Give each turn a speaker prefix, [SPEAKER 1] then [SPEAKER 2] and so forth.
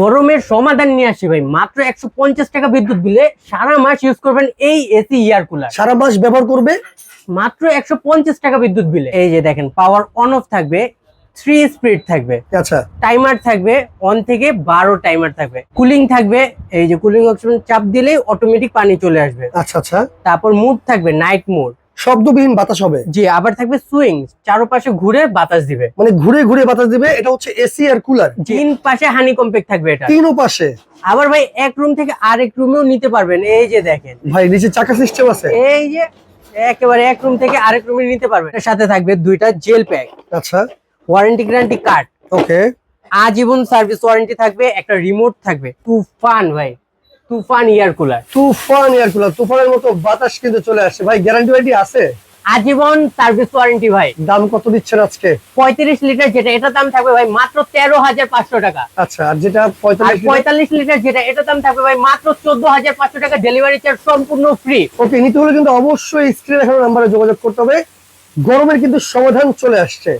[SPEAKER 1] গরমের সমাধান নিয়ে আসি ভাই। মাত্র একশো পঞ্চাশ টাকা বিদ্যুৎ বিলে সারা মাস ইউজ করবেন এই এসি ইয়ার কুলার
[SPEAKER 2] সারা মাস ব্যবহার করবে?
[SPEAKER 1] মাত্র একশো পঞ্চাশ টাকা বিদ্যুৎ বিলে। এই যে দেখেন পাওয়ার অন অফ থাকবে থ্রি স্পিড থাকবে
[SPEAKER 2] আচ্ছা।
[SPEAKER 1] টাইমার থাকবে অন থেকে বারো টাইমার থাকবে। কুলিং থাকবে এই যে কুলিং অপশন চাপ দিলেই অটোমেটিক পানি চলে আসবে।
[SPEAKER 2] আচ্ছা আচ্ছা।
[SPEAKER 1] তারপর মুড থাকবে নাইট মোড
[SPEAKER 2] শব্দবিহীন বাতাস হবে।
[SPEAKER 1] জি আবার থাকবে সুইং চারোপাশে ঘুরে বাতাস দিবে।
[SPEAKER 2] মানে ঘুরে ঘুরে বাতাস দিবে এটা হচ্ছে এসি আর কুলার
[SPEAKER 1] তিন পাশে হানি কম্প্যাক্ট থাকবে এটা।
[SPEAKER 2] তিনও পাশে।
[SPEAKER 1] আবার ভাই এক রুম থেকে আরেক রুমেও নিতে পারবেন। এই যে দেখেন।
[SPEAKER 2] ভাই নিচে চাকা সিস্টেম আছে।
[SPEAKER 1] এই যে একেবারে এক রুম থেকে আরেক রুমে নিতে পারবেন। এর সাথে থাকবে দুইটা জেল প্যাক
[SPEAKER 2] আচ্ছা।
[SPEAKER 1] ওয়ারেন্টি গ্যারান্টি কার্ড
[SPEAKER 2] ওকে
[SPEAKER 1] আজীবন সার্ভিস ওয়ারেন্টি থাকবে একটা রিমোট থাকবে। তুফান ভাই। Toofan air cooler.
[SPEAKER 2] Toofan air cooler তুফানের মতো বাতাস কিন্তু চলে আসছে ভাই গ্যারান্টি ওয়ারেন্টি আছে?
[SPEAKER 1] আজীবন সার্ভিস ওয়ারেন্টি ভাই।
[SPEAKER 2] দাম কত দিচ্ছেন আজকে?
[SPEAKER 1] পঁয়ত্রিশ লিটার যেটা এটার দাম থাকবে ভাই মাত্র তেরো হাজার পাঁচশো টাকা।
[SPEAKER 2] আচ্ছা আর যেটা
[SPEAKER 1] পঁয়তাল্লিশ লিটার যেটা এটার দাম থাকবে ভাই মাত্র চোদ্দ হাজার পাঁচশো টাকা। ডেলিভারি চার্জ সম্পূর্ণ ফ্রি
[SPEAKER 2] ওকে নিতে হলে কিন্তু অবশ্যই স্ক্রিনে দেখানো নাম্বারে যোগাযোগ করতে হবে। গরমের কিন্তু সমাধান চলে আসছে।